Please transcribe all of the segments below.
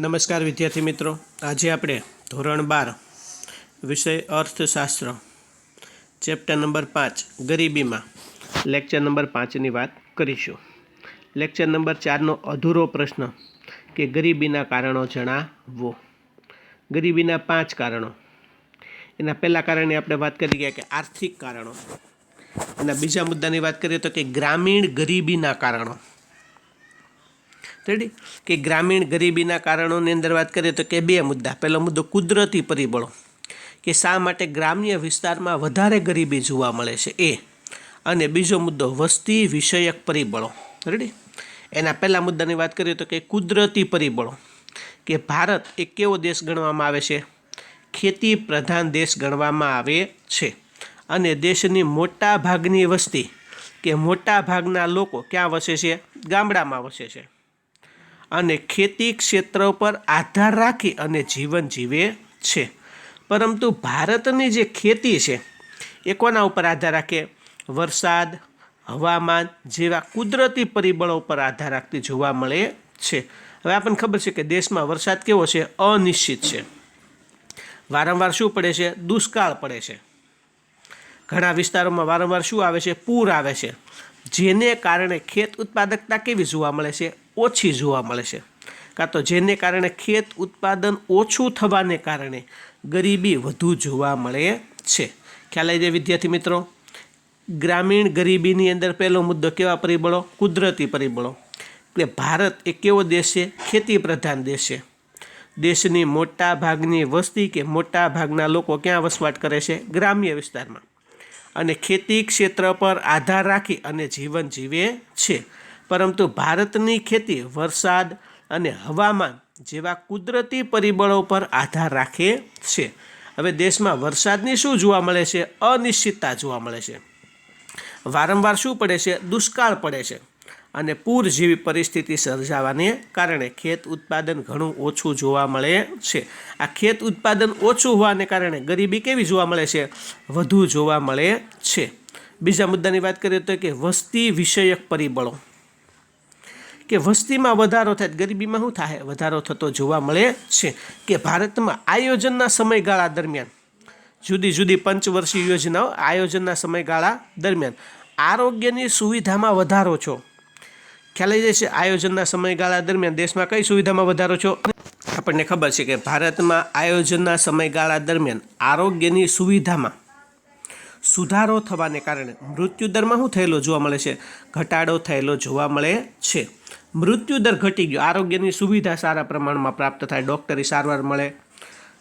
નમસ્કાર વિદ્યાર્થી મિત્રો. આજે આપણે ધોરણ બાર, વિષય અર્થશાસ્ત્ર, ચેપ્ટર નંબર પાંચ, ગરીબીમાં, લેક્ચર નંબર પાંચની વાત કરીશું. લેક્ચર નંબર ચારનો અધૂરો પ્રશ્ન કે ગરીબીના કારણો જણાવો. ગરીબીના પાંચ કારણો. એના પહેલાં કારણે આપણે વાત કરી ગયા કે આર્થિક કારણો. એના બીજા મુદ્દાની વાત કરીએ તો કે ગ્રામીણ ગરીબીના કારણો. રેડી? કે ગ્રામીણ ગરીબીના કારણોની અંદર વાત કરીએ તો કે બે મુદ્દા. પહેલો મુદ્દો કુદરતી પરિબળો. કે શા માટે ગ્રામ્ય વિસ્તારમાં વધારે ગરીબી જોવા મળે છે? એ. અને બીજો મુદ્દો વસ્તી વિષયક પરિબળો. રેડી? એના પહેલા મુદ્દાની વાત કરીએ તો કે કુદરતી પરિબળો. કે ભારત એક કેવો દેશ ગણવામાં આવે છે? ખેતી પ્રધાન દેશ ગણવામાં આવે છે. અને દેશની મોટા ભાગની વસ્તી કે મોટા ભાગના લોકો ક્યાં વસે છે? ગામડામાં વસે છે. અને ખેતી ક્ષેત્ર પર આધાર રાખી અને જીવન જીવે છે. પરંતુ ભારતની જે ખેતી છે, એ કોના ઉપર આધાર રાખે? વરસાદ, હવામાન જેવા કુદરતી પરિબળો પર આધાર રાખતી જોવા મળે છે. હવે આપણને ખબર છે કે દેશમાં વરસાદ કેવો છે? અનિશ્ચિત છે. વારંવાર શું પડે છે? દુષ્કાળ પડે છે. ઘણા વિસ્તારોમાં વારંવાર શું આવે છે? પૂર આવે છે. જેને કારણે ખેત ઉત્પાદકતા કેવી જોવા મળે છે? ઓછી જોવા મળે છે. કાં તો જેને કારણે ખેત ઉત્પાદન ઓછું થવાને કારણે ગરીબી વધુ જોવા મળે છે. ખ્યાલ આવી જાય વિદ્યાર્થી મિત્રો? ગ્રામીણ ગરીબીની અંદર પહેલો મુદ્દો કેવા પરિબળો? કુદરતી પરિબળો. એટલે ભારત એ કેવો દેશ છે? ખેતી પ્રધાન દેશ છે. દેશની મોટા ભાગની વસ્તી કે મોટા ભાગના લોકો ક્યાં વસવાટ કરે છે? ગ્રામ્ય વિસ્તારમાં. અને ખેતી ક્ષેત્ર પર આધાર રાખી અને જીવન જીવે છે. પરંતુ ભારતની ખેતી વરસાદ અને હવામાન જેવા કુદરતી પરિબળો પર આધાર રાખે છે. હવે દેશમાં વરસાદની શું જોવા મળે છે? અનિશ્ચિતતા જોવા મળે છે. વારંવાર શું પડે છે? દુષ્કાળ પડે છે. અને પૂર જેવી પરિસ્થિતિ સર્જાવાને કારણે ખેત ઉત્પાદન ઘણું ઓછું જોવા મળે છે. આ ખેત ઉત્પાદન ઓછું હોવાને કારણે ગરીબી કેવી જોવા મળે છે? વધુ જોવા મળે છે. બીજા મુદ્દાની વાત કરીએ તો કે વસ્તી વિષયક પરિબળો. કે વસ્તીમાં વધારો થાય. ગરીબીમાં શું થાય? વધારો થતો જોવા મળે છે કે ભારતમાં આયોજનના સમયગાળા દરમિયાન, જુદી જુદી પંચવર્ષીય યોજનાઓ આયોજનના સમયગાળા દરમિયાન આરોગ્યની સુવિધામાં વધારો છો. ખ્યાલ આવી છે આયોજનના સમયગાળા દરમિયાન દેશમાં કઈ સુવિધામાં વધારો છો? આપણને ખબર છે કે ભારતમાં આયોજનના સમયગાળા દરમિયાન આરોગ્યની સુવિધામાં સુધારો થવાને કારણે મૃત્યુદરમાં શું થયેલો જોવા મળે છે? ઘટાડો થયેલો જોવા મળે છે. મૃત્યુદર ઘટી ગયો. આરોગ્યની સુવિધા સારા પ્રમાણમાં પ્રાપ્ત થાય, ડૉક્ટરી સારવાર મળે.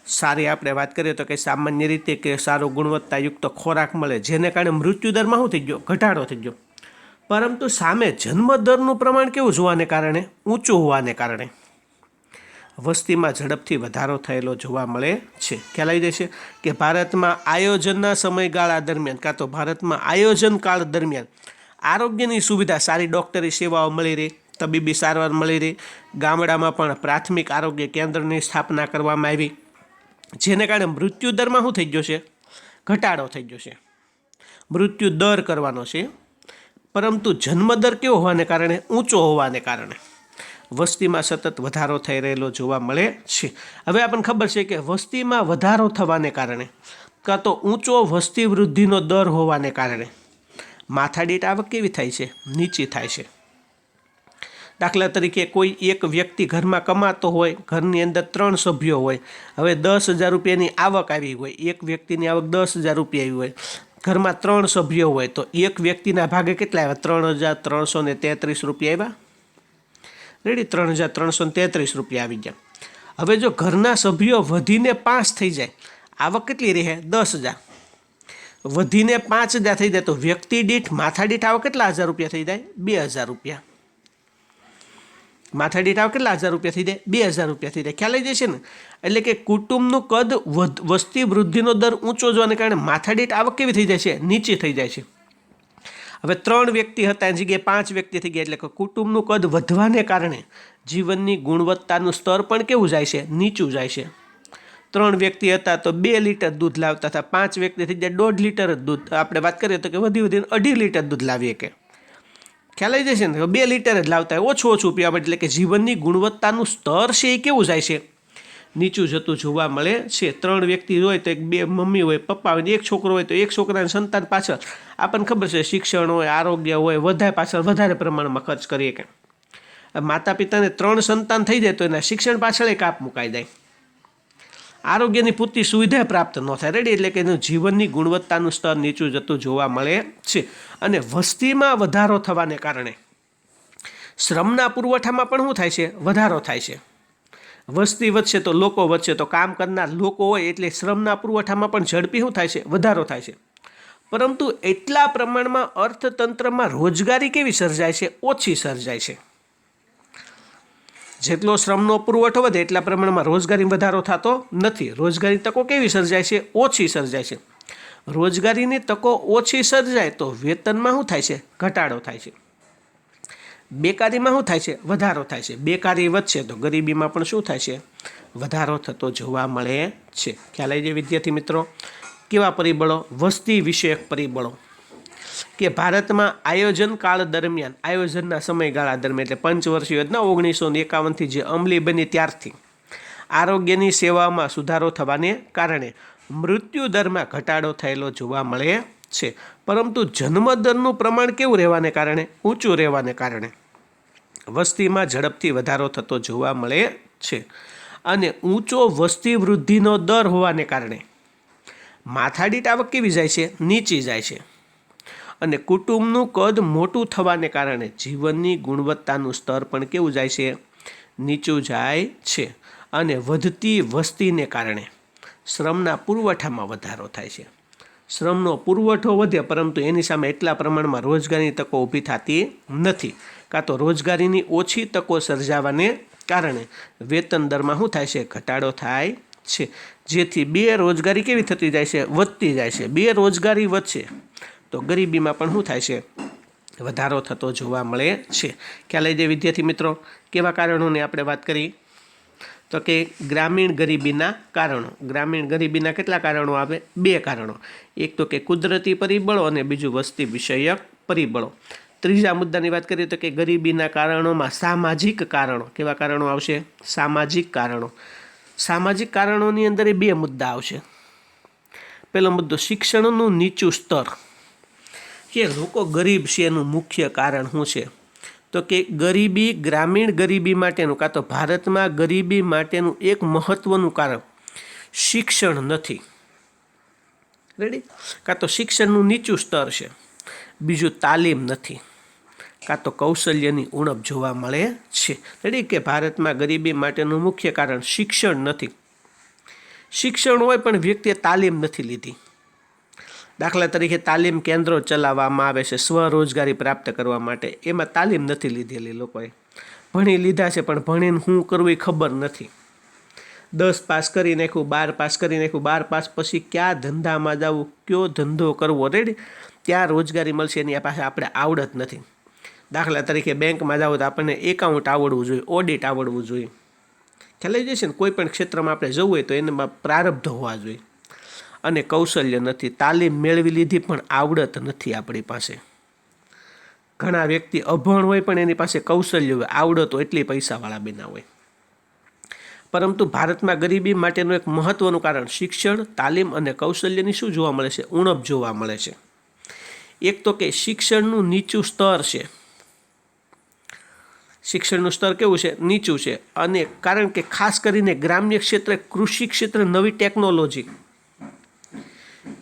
સારી આપણે વાત કરીએ તો કે સામાન્ય રીતે કે સારો ગુણવત્તાયુક્ત ખોરાક મળે, જેને કારણે મૃત્યુદરમાં શું થઈ ગયો? ઘટાડો થઈ ગયો. પરંતુ સામે જન્મદરનું પ્રમાણ કેવું જોવાને કારણે? ઊંચું હોવાને કારણે. વસ્તીમાં ઝડપથી વધારો થયેલો જોવા મળે છે. ખ્યાલ આવી જશે કે ભારતમાં આયોજનના સમયગાળા દરમિયાન કાં તો ભારતમાં આયોજન કાળ દરમિયાન આરોગ્યની સુવિધા, સારી ડૉક્ટરી સેવાઓ મળી રહી. તબીબી સારવાર મળી રહી. ગામડામાં પણ પ્રાથમિક આરોગ્ય કેન્દ્રની સ્થાપના કરવામાં આવી, જેને કારણે મૃત્યુ દરમાં શું થઈ ગયો છે? ઘટાડો થઈ ગયો છે. મૃત્યુ દર કરવાનો છે. પરંતુ જન્મદર કેવો હોવાને કારણે, ઊંચો હોવાને કારણે. વસ્તીમાં સતત વધારો થઈ રહેલો જોવા મળે છે. હવે આપણને ખબર છે કે વસ્તીમાં વધારો થવાને કારણે, કાં તો ઊંચો વસ્તી વૃદ્ધિનો દર હોવાને કારણે, માથાદીઠ આવક કેવી થાય છે? નીચી થાય છે. દાખલા તરીકે કોઈ એક વ્યક્તિ ઘરમાં કમાતો હોય, ઘરની અંદર ત્રણ સભ્યો હોય, હવે દસ હજાર રૂપિયાની આવક આવી હોય, એક વ્યક્તિની આવક દસ હજાર રૂપિયા આવી હોય, ઘરમાં ત્રણ સભ્યો હોય, તો એક વ્યક્તિના ભાગે કેટલા આવ્યા? ત્રણ હજાર ત્રણસો ને તેત્રીસ રૂપિયા આવ્યા? રેડી ત્રણ હજાર ત્રણસો ને તેત્રીસ રૂપિયા આવી ગયા. હવે જો ઘરના સભ્યો વધીને પાંચ થઈ જાય, આવક કેટલી રહે? દસ હજાર. વધીને પાંચ હજાર થઈ જાય, તો વ્યક્તિ દીઠ, માથા દીઠ આવક કેટલા હજાર રૂપિયા થઈ જાય? બે હજાર રૂપિયા. માથા દીઠ કેટલા હજાર રૂપિયાથી દે બે હજાર રૂપિયાથી દે ખ્યાલ આવી જશે ને? એટલે કે કુટુંબનું કદ વસ્તી વૃદ્ધિનો દર ઊંચો જોવાને કારણે માથા દીઠ આવક કેવી થઈ જાય છે? નીચી થઈ જાય છે. હવે ત્રણ વ્યક્તિ હતા, એની જગ્યાએ પાંચ વ્યક્તિ થઈ ગયા. એટલે કે કુટુંબનું કદ વધવાને કારણે જીવનની ગુણવત્તાનું સ્તર પણ કેવું જાય છે? નીચું જાય છે. ત્રણ વ્યક્તિ હતા તો બે લીટર દૂધ લાવતા હતા. પાંચ વ્યક્તિ થઈ ગયા, દોઢ લીટર દૂધ. આપણે વાત કરીએ તો કે વધી વધીને અઢી લીટર દૂધ લાવીએ કે ખ્યાલ આવી જશે ને? બે લીટર જ લાવતા હોય. ઓછું ઓછું પીવા એટલે કે જીવનની ગુણવત્તાનું સ્તર છે એ કેવું જાય છે? નીચું જતું જોવા મળે છે. ત્રણ વ્યક્તિ હોય તો એક બે મમ્મી હોય, પપ્પા હોય એક છોકરો હોય તો એક છોકરાની સંતાન પાછળ. આપણને ખબર છે, શિક્ષણ હોય, આરોગ્ય હોય, વધારે પાછળ, વધારે પ્રમાણમાં ખર્ચ કરીએ કે. માતા પિતાને ત્રણ સંતાન થઈ જાય તો એના શિક્ષણ પાછળ એક કાપ મુકાઈ જાય. આરોગ્યની પૂરતી સુવિધા પ્રાપ્ત ન થાય. રેડી એટલે કે એનું જીવનની ગુણવત્તાનું સ્તર નીચું જતું જોવા મળે છે. અને વસ્તીમાં વધારો થવાને કારણે શ્રમના પુરવઠામાં પણ શું થાય છે? વધારો થાય છે. વસ્તી વધશે તો લોકો વધશે તો કામ કરનાર લોકો હોય એટલે શ્રમના પુરવઠામાં પણ ઝડપી શું થાય છે? વધારો થાય છે. પરંતુ એટલા પ્રમાણમાં અર્થતંત્રમાં રોજગારી કેવી સર્જાય છે? ઓછી સર્જાય છે. જેટલો શ્રમનો પુરવઠો વધે એટલા પ્રમાણમાં રોજગારી વધારો થતો નથી. રોજગારી તકો કેવી સર્જાય છે? ઓછી સર્જાય છે. રોજગારીની તકો ઓછી સર્જાય તો વેતનમાં શું થાય છે? ઘટાડો થાય છે. બેકારીમાં શું થાય છે? વધારો થાય છે. બેકારી વધશે તો ગરીબીમાં પણ શું થાય છે? વધારો થતો જોવા મળે છે. ખ્યાલ આવી જાય વિદ્યાર્થી મિત્રો? કેવા પરિબળો? વસ્તી વિષયક પરિબળો. કે ભારતમાં આયોજન કાળ દરમિયાન, આયોજનના સમયગાળા દરમિયાન, એટલે પંચવર્ષીય યોજના ઓગણીસો એકાવનથી જે અમલી બની ત્યારથી, આરોગ્યની સેવામાં સુધારો થવાને કારણે મૃત્યુ દરમાં ઘટાડો થયેલો જોવા મળે છે. પરંતુ જન્મદરનું પ્રમાણ કેવું રહેવાને કારણે? ઊંચું રહેવાને કારણે. વસ્તીમાં ઝડપથી વધારો થતો જોવા મળે છે. અને ઊંચો વસ્તી વૃદ્ધિનો દર હોવાને કારણે. માથાડી આવક કેવી જાય છે? નીચી જાય છે. અને કુટુંબનું કદ મોટું થવાને કારણે જીવનની ગુણવત્તાનું સ્તર પણ કેવું જાય છે? નીચું જાય છે અને વધતી વસ્તીને કારણે શ્રમના પુરવઠામાં વધારો થાય છે. શ્રમનો પુરવઠો વધે પરંતુ એની સામે એટલા પ્રમાણમાં રોજગારીની તકો ઊભી થતી નથી. કાં તો રોજગારીની ઓછી તકો સર્જાવાને કારણે વેતન દરમાં શું થાય છે? ઘટાડો થાય છે. જેથી બે રોજગારી કેવી થતી જાય છે? વધતી જાય છે. બે રોજગારી વધશે. તો ગરીબીમાં પણ શું થાય છે? વધારો થતો જોવા મળે છે. ખ્યાલ જાય વિદ્યાર્થી મિત્રો, કેવા કારણોની આપણે વાત કરી? તો કે ગ્રામીણ ગરીબીના કારણો. ગ્રામીણ ગરીબીના કેટલા કારણો આવે? બે કારણો. એક તો કે કુદરતી પરિબળો અને બીજું વસ્તી વિષયક પરિબળો. ત્રીજા મુદ્દાની વાત કરીએ તો કે ગરીબીના કારણોમાં સામાજિક કારણો. કેવા કારણો આવશે? સામાજિક કારણો. સામાજિક કારણોની અંદર એ બે મુદ્દા આવશે. પહેલો મુદ્દો, શિક્ષણનું નીચું સ્તર. કે લોકો ગરીબ છે એનું મુખ્ય કારણ શું છે? તો કે ગરીબી ગ્રામીણ ગરીબી માટેનું કાં તો ભારતમાં ગરીબી માટેનું એક મહત્ત્વનું કારણ શિક્ષણ નથી. રેડી કાં તો શિક્ષણનું નીચું સ્તર છે. બીજું તાલીમ નથી. કાં તો કૌશલ્યની ઉણપ જોવા મળે છે. રેડી કે ભારતમાં ગરીબી માટેનું મુખ્ય કારણ શિક્ષણ નથી. શિક્ષણ હોય પણ વ્યક્તિએ તાલીમ નથી લીધી. દાખલા તરીકે તાલીમ કેન્દ્રો ચલાવવામાં આવે છે, સ્વરોજગારી પ્રાપ્ત કરવા માટે. એમાં તાલીમ નથી લીધેલી લોકોએ. ભણી લીધા છે, પણ ભણીને શું કરવું એ ખબર નથી. દસ પાસ કરી નાખ્યું, બાર પાસ કરી નાખ્યું, બાર પાસ પછી ક્યાં ધંધામાં જવું, કયો ધંધો કરવો, રેડી? ત્યાં રોજગારી મળશે, એની પાસે આપણે આવડત નથી. દાખલા તરીકે બેંકમાં જાવ તો આપણને એકાઉન્ટ આવડવું જોઈએ, ઓડિટ આવડવું જોઈએ. ખ્યાલ આવી જશે ને? કોઈ પણ ક્ષેત્રમાં આપણે જવું હોય તો એનામાં પ્રારબ્ધ હોવા જોઈએ. અને કૌશલ્ય નથી, તાલીમ મેળવી લીધી પણ આવડત નથી આપણી પાસે. ઘણા વ્યક્તિ અભણ હોય પણ એની પાસે કૌશલ્ય હોય, આવડતો એટલી પૈસાવાળા બના હોય. પરંતુ ભારતમાં ગરીબી માટેનું એક મહત્ત્વનું કારણ શિક્ષણ, તાલીમ અને કૌશલ્યની શું જોવા મળે છે? ઉણપ જોવા મળે છે. એક તો કે શિક્ષણનું નીચું સ્તર છે. શિક્ષણનું સ્તર કેવું છે? નીચું છે. અને કારણ કે ખાસ કરીને ગ્રામ્ય ક્ષેત્રે કૃષિ ક્ષેત્રે નવી ટેકનોલોજી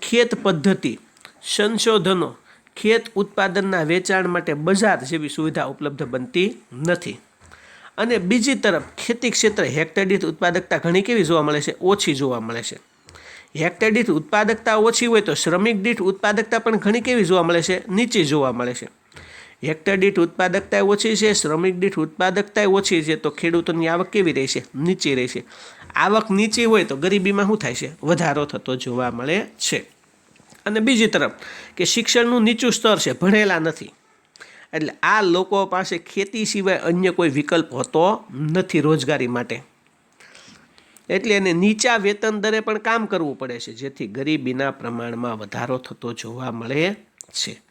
ખેત પદ્ધતિ, સંશોધનો, ખેત ઉત્પાદનના વેચાણ માટે બજાર જેવી સુવિધા ઉપલબ્ધ બનતી નથી. અને બીજી તરફ, ખેતી ક્ષેત્રે હેક્ટર ઉત્પાદકતા ઘણી કેવી જોવા મળે છે? ઓછી જોવા મળે છે. હેક્ટર દીઠ ઉત્પાદકતા ઓછી હોય તો શ્રમિક દીઠ ઉત્પાદકતા પણ ઘણી કેવી જોવા મળે છે? નીચી જોવા મળે છે. હેક્ટર દીઠ ઉત્પાદકતા ઓછી છે શ્રમિક દીઠ ઉત્પાદકતા ઓછી છે, તો ખેડૂતોની આવક કેવી રહેશે? નીચી રહેશે. આવક નીચી હોય તો ગરીબીમાં શું થાય છે? વધારો થતો જોવા મળે છે. અને બીજી તરફ કે શિક્ષણનું નીચું સ્તર છે, ભણેલા નથી. એટલે આ લોકો પાસે ખેતી સિવાય અન્ય કોઈ વિકલ્પ હોતો નથી રોજગારી માટે. એટલે એને નીચા વેતન દરે પણ કામ કરવું પડે છે, જેથી ગરીબીના પ્રમાણમાં વધારો થતો જોવા મળે છે.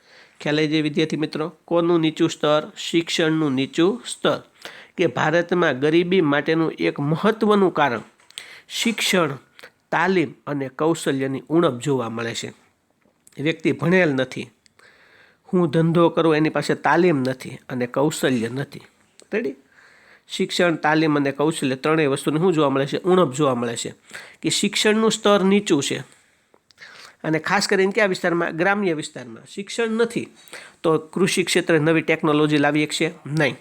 ખ્યાલ જે વિદ્યાર્થી મિત્રો? કોનું નીચું સ્તર? શિક્ષણનું નીચું સ્તર. કે ભારતમાં ગરીબી માટેનું એક મહત્ત્વનું કારણ શિક્ષણ, તાલીમ અને કૌશલ્યની ઉણપ જોવા મળે છે. વ્યક્તિ ભણેલ નથી. હું ધંધો કરું એની પાસે તાલીમ નથી અને કૌશલ્ય નથી. રેડી શિક્ષણ, તાલીમ અને કૌશલ્ય ત્રણેય વસ્તુને શું જોવા મળે છે? ઉણપ જોવા મળે છે કે શિક્ષણનું સ્તર નીચું છે. અને ખાસ કરીને કયા વિસ્તારમાં? ગ્રામ્ય વિસ્તારમાં. શિક્ષણ નથી તો કૃષિ ક્ષેત્રે નવી ટેકનોલોજી લાવી શકશે નહીં.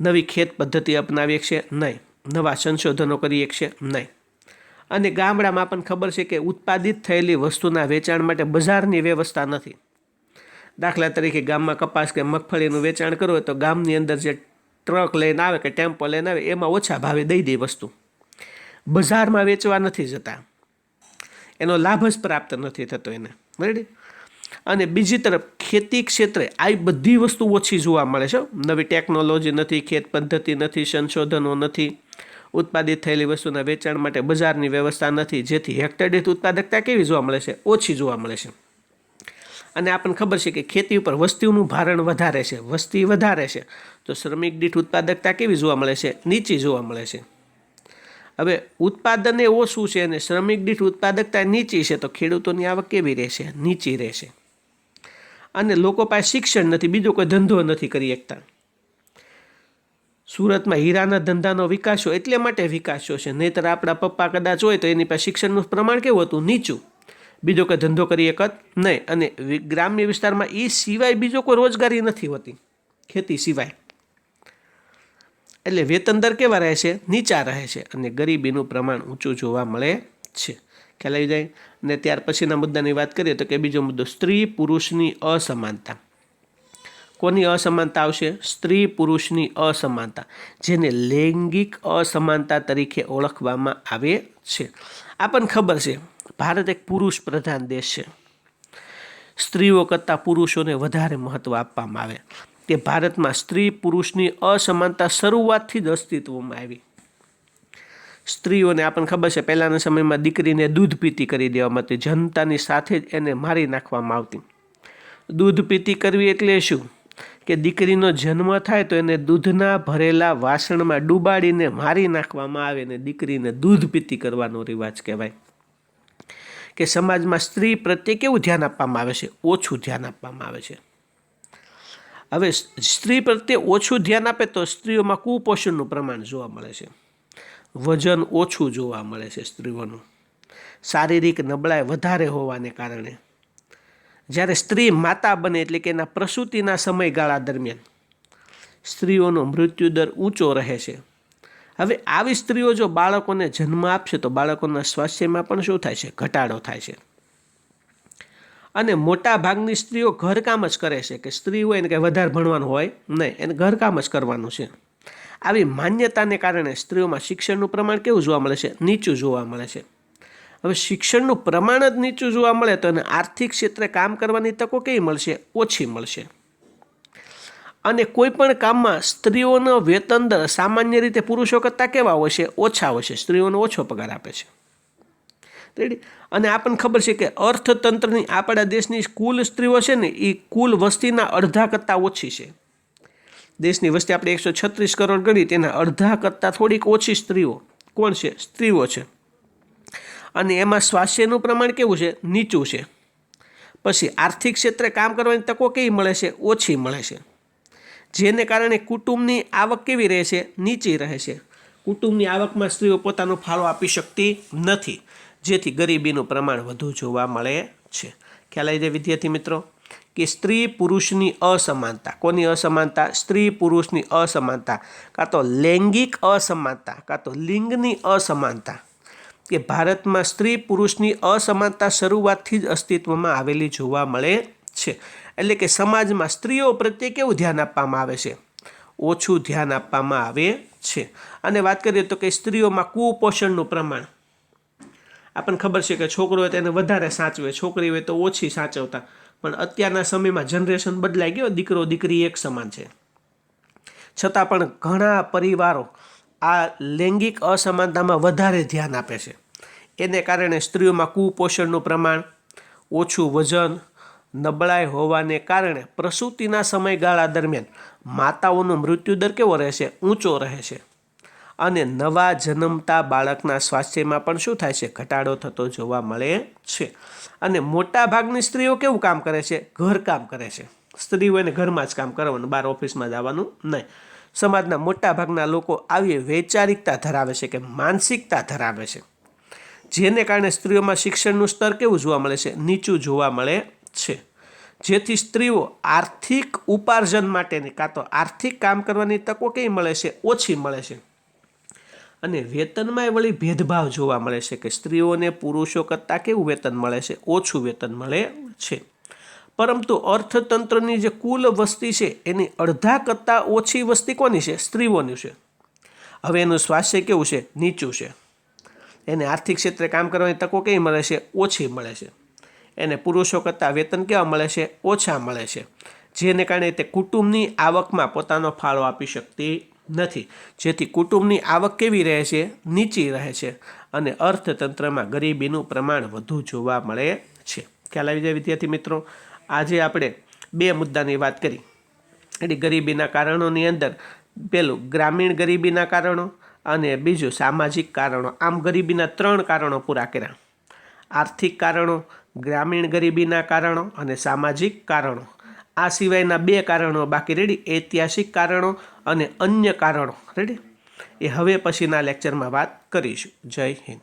નવી ખેત પદ્ધતિ અપનાવી શકશે નહીં. નવા સંશોધનો કરી શકશે? નહીં. અને ગામડામાં પણ ખબર છે કે ઉત્પાદિત થયેલી વસ્તુના વેચાણ માટે બજારની વ્યવસ્થા નથી. દાખલા તરીકે ગામમાં કપાસ કે મગફળીનું વેચાણ કરવું હોય તો ગામની અંદર જે ટ્રક લઈને આવે કે ટેમ્પો લઈને આવે, એમાં ઓછા ભાવે દઈ દે વસ્તુ. બજારમાં વેચવા નથી જતા. એનો લાભ જ પ્રાપ્ત નથી થતો એને. બરાબર? અને બીજી તરફ ખેતી ક્ષેત્રે આ બધી વસ્તુ ઓછી જોવા મળે છે નવી ટેકનોલોજી નથી, ખેત પદ્ધતિ નથી, સંશોધનો નથી. ઉત્પાદિત થયેલી વસ્તુના વેચાણ માટે બજારની વ્યવસ્થા નથી, જેથી હેક્ટર દીઠ ઉત્પાદકતા કેવી જોવા મળે છે? ઓછી જોવા મળે છે. અને આપણને ખબર છે કે ખેતી ઉપર વસ્તીનું ભારણ વધારે છે, વસ્તી વધારે છે. તો શ્રમિક દીઠ ઉત્પાદકતા કેવી જોવા મળે છે? નીચી જોવા મળે છે. હવે ઉત્પાદન એ ઓછું છે અને શ્રમિક દીઠ ઉત્પાદકતા નીચી છે, તો ખેડૂતોની આવક કેવી રહેશે? નીચી રહેશે. અને લોકો પાસે શિક્ષણ નથી, બીજો કોઈ ધંધો નથી કરી શકતા. સુરતમાં હીરાના ધંધાનો વિકાસો એટલે માટે વિકાસો છે. નહીતર આપણા પપ્પા કદાચ હોય તો એની પાસે શિક્ષણનું પ્રમાણ કેવું હતું? નીચું. બીજો કોઈ ધંધો કરી એક જ નહીં. અને ગ્રામ્ય વિસ્તારમાં એ સિવાય બીજો કોઈ રોજગારી નથી હોતી. ખેતી સિવાય. એટલે વેતન દર કેવા રહે છે? નીચા રહે છે. અને ગરીબીનું પ્રમાણ ઊંચું જોવા મળે છે. ખ્યાલ આવી જાય? અને ત્યાર પછીના મુદ્દાની વાત કરીએ તો કે બીજો મુદ્દો સ્ત્રી પુરુષની અસમાનતા. કોની અસમાનતા આવશે? સ્ત્રી પુરુષની અસમાનતા, જેને લૈંગિક અસમાનતા તરીકે ઓળખવામાં આવે છે. આપણને ખબર છે, ભારત એક પુરુષ પ્રધાન દેશ છે. સ્ત્રીઓ કરતાં પુરુષોને વધારે મહત્ત્વ આપવામાં આવે. કે ભારતમાં સ્ત્રી પુરુષની અસમાનતા શરૂઆતથી જ અસ્તિત્વમાં આવી. સ્ત્રીઓને આપણને ખબર છે, પહેલાંના સમયમાં દીકરીને દૂધ પીતી કરી દેવામાં આવતી. જનતાની સાથે જ એને મારી નાખવામાં આવતી. દૂધ પીતી કરવી એટલે શું? કે દીકરીનો જન્મ થાય તો એને દૂધના ભરેલા વાસણમાં ડૂબાડીને મારી નાખવામાં આવે ને દીકરીને દૂધ પીતી કરવાનો રિવાજ કહેવાય. કે સમાજમાં સ્ત્રી પ્રત્યે કેવું ધ્યાન આપવામાં આવે છે? ઓછું ધ્યાન આપવામાં આવે છે. હવે સ્ત્રી પ્રત્યે ઓછું ધ્યાન આપે તો સ્ત્રીઓમાં કુપોષણનું પ્રમાણ જોવા મળે છે. વજન ઓછું જોવા મળે છે સ્ત્રીઓનું. શારીરિક નબળાઈ વધારે હોવાને કારણે. જ્યારે સ્ત્રી માતા બને એટલે કે એના પ્રસૂતિના સમયગાળા દરમિયાન સ્ત્રીઓનો મૃત્યુદર ઊંચો રહે છે. હવે આવી સ્ત્રીઓ જો બાળકોને જન્મ આપશે તો બાળકોના સ્વાસ્થ્યમાં પણ શું થાય છે? ઘટાડો થાય છે. અને મોટા ભાગની સ્ત્રીઓ ઘરકામ જ કરે છે કે સ્ત્રી હોય એને કંઈ વધારે ભણવાનું હોય નહીં, એને ઘરકામ જ કરવાનું છે. આવી માન્યતાને કારણે સ્ત્રીઓમાં શિક્ષણનું પ્રમાણ કેવું જોવા મળે છે? નીચું જોવા મળે છે. હવે શિક્ષણનું પ્રમાણ જ નીચું જોવા મળે તો એને આર્થિક ક્ષેત્રે કામ કરવાની તકો કેવી મળશે? ઓછી મળશે. અને કોઈ પણ કામમાં સ્ત્રીઓનો વેતન દર સામાન્ય રીતે પુરુષો કરતાં કેવા હોય છે? ઓછા હોય છે. સ્ત્રીઓનો ઓછો પગાર આપે છે. અને આપણને ખબર છે કે અર્થતંત્રની આપણા દેશની કુલ સ્ત્રીઓ છે ને એ કુલ વસ્તીના અડધા કરતાં ઓછી છે. દેશની વસ્તી આપણે એકસો છત્રીસ કરોડ ગણી તેના અડધા કરતાં થોડીક ઓછી સ્ત્રીઓ. કોણ છે? સ્ત્રીઓ છે. અને એમાં સ્વાસ્થ્યનું પ્રમાણ કેવું છે? નીચું છે. પછી આર્થિક ક્ષેત્રે કામ કરવાની તકો કેવી મળે છે? ઓછી મળે છે. જેને કારણે કુટુંબની આવક કેવી રહે છે? નીચી રહે છે. કુટુંબની આવકમાં સ્ત્રીઓ પોતાનો ફાળો આપી શકતી નથી. જેથી ગરીબીનું પ્રમાણ વધુ જોવા મળે છે. ખ્યાલ આવી જાય વિદ્યાર્થી મિત્રો? કે સ્ત્રી પુરુષની અસમાનતા. કોની અસમાનતા? સ્ત્રી પુરુષની અસમાનતા. કાં તો લૈંગિક અસમાનતા, કાં તો લિંગની અસમાનતા. કે ભારતમાં સ્ત્રી પુરુષની અસમાનતા શરૂઆતથી જ અસ્તિત્વમાં આવેલી જોવા મળે છે. એટલે કે સમાજમાં સ્ત્રીઓ પ્રત્યે કેવું ધ્યાન આપવામાં આવે છે? ઓછું ધ્યાન આપવામાં આવે છે. અને વાત કરીએ તો કે સ્ત્રીઓમાં કુપોષણનું પ્રમાણ. આપણને ખબર છે કે છોકરો હોય તો એને વધારે સાચવે, છોકરી હોય તો ઓછી સાચવતા. પણ અત્યારના સમયમાં જનરેશન બદલાઈ ગયો, દીકરો દીકરી એક સમાન છે. છતાં પણ ઘણા પરિવારો આ લૈંગિક અસમાનતામાં વધારે ધ્યાન આપે છે. એને કારણે સ્ત્રીઓમાં કુપોષણનું પ્રમાણ, ઓછું વજન, નબળાઈ હોવાને કારણે પ્રસૂતિના સમયગાળા દરમિયાન માતાઓનો મૃત્યુદર કેવો રહેશે? ઊંચો રહે છે અને નવા જન્મતા બાળકના સ્વાસ્થ્યમાં પણ શું થાય છે? ઘટાડો થતો જોવા મળે છે. અને મોટાભાગની સ્ત્રીઓ કેવું કામ કરે છે? ઘરકામ કરે છે. સ્ત્રીઓને ઘરમાં જ કામ કરવાનું, બહાર ઓફિસમાં જવાનું નહીં. સમાજના મોટાભાગના લોકો આવી વૈચારિકતા ધરાવે છે કે માનસિકતા ધરાવે છે. જેને કારણે સ્ત્રીઓમાં શિક્ષણનું સ્તર કેવું જોવા મળે છે? નીચું જોવા મળે છે. જેથી સ્ત્રીઓ આર્થિક ઉપાર્જન માટેની કાં તો આર્થિક કામ કરવાની તકો કેવી મળે છે? ઓછી મળે છે. અને વેતનમાં વળી ભેદભાવ જોવા મળે છે કે સ્ત્રીઓને પુરુષો કરતાં કેવું વેતન મળે છે? ઓછું વેતન મળે છે. પરંતુ અર્થતંત્રની જે કુલ વસ્તી છે, એની અડધા કરતાં ઓછી વસ્તી કોની છે? સ્ત્રીઓની છે. હવે એનું સ્વાસ્થ્ય કેવું છે? નીચું છે. એને આર્થિક ક્ષેત્રે કામ કરવાની તકો કેવી મળે છે? ઓછી મળે છે. એને પુરુષો કરતાં વેતન કેવા મળે છે? ઓછા મળે છે. જેને કારણે તે કુટુંબની આવકમાં પોતાનો ફાળો આપી શકતી નથી. જેથી કુટુંબની આવક કેવી રહે છે? નીચી રહે છે. અને અર્થતંત્રમાં ગરીબીનું પ્રમાણ વધુ જોવા મળે છે. ખ્યાલ આવી જાય વિદ્યાર્થી મિત્રો? આજે આપણે બે મુદ્દાની વાત કરી. એટલે ગરીબીના કારણોની અંદર પેલું ગ્રામીણ ગરીબીના કારણો અને બીજું સામાજિક કારણો. આમ ગરીબીના ત્રણ કારણો પૂરા કર્યા. આર્થિક કારણો, ગ્રામીણ ગરીબીના કારણો અને સામાજિક કારણો. આ સિવાયના બે કારણો બાકી રેડી. ઐતિહાસિક કારણો અને અન્ય કારણો. રેડી? એ હવે પછીના લેક્ચરમાં વાત કરીશું. જય હિન્દ.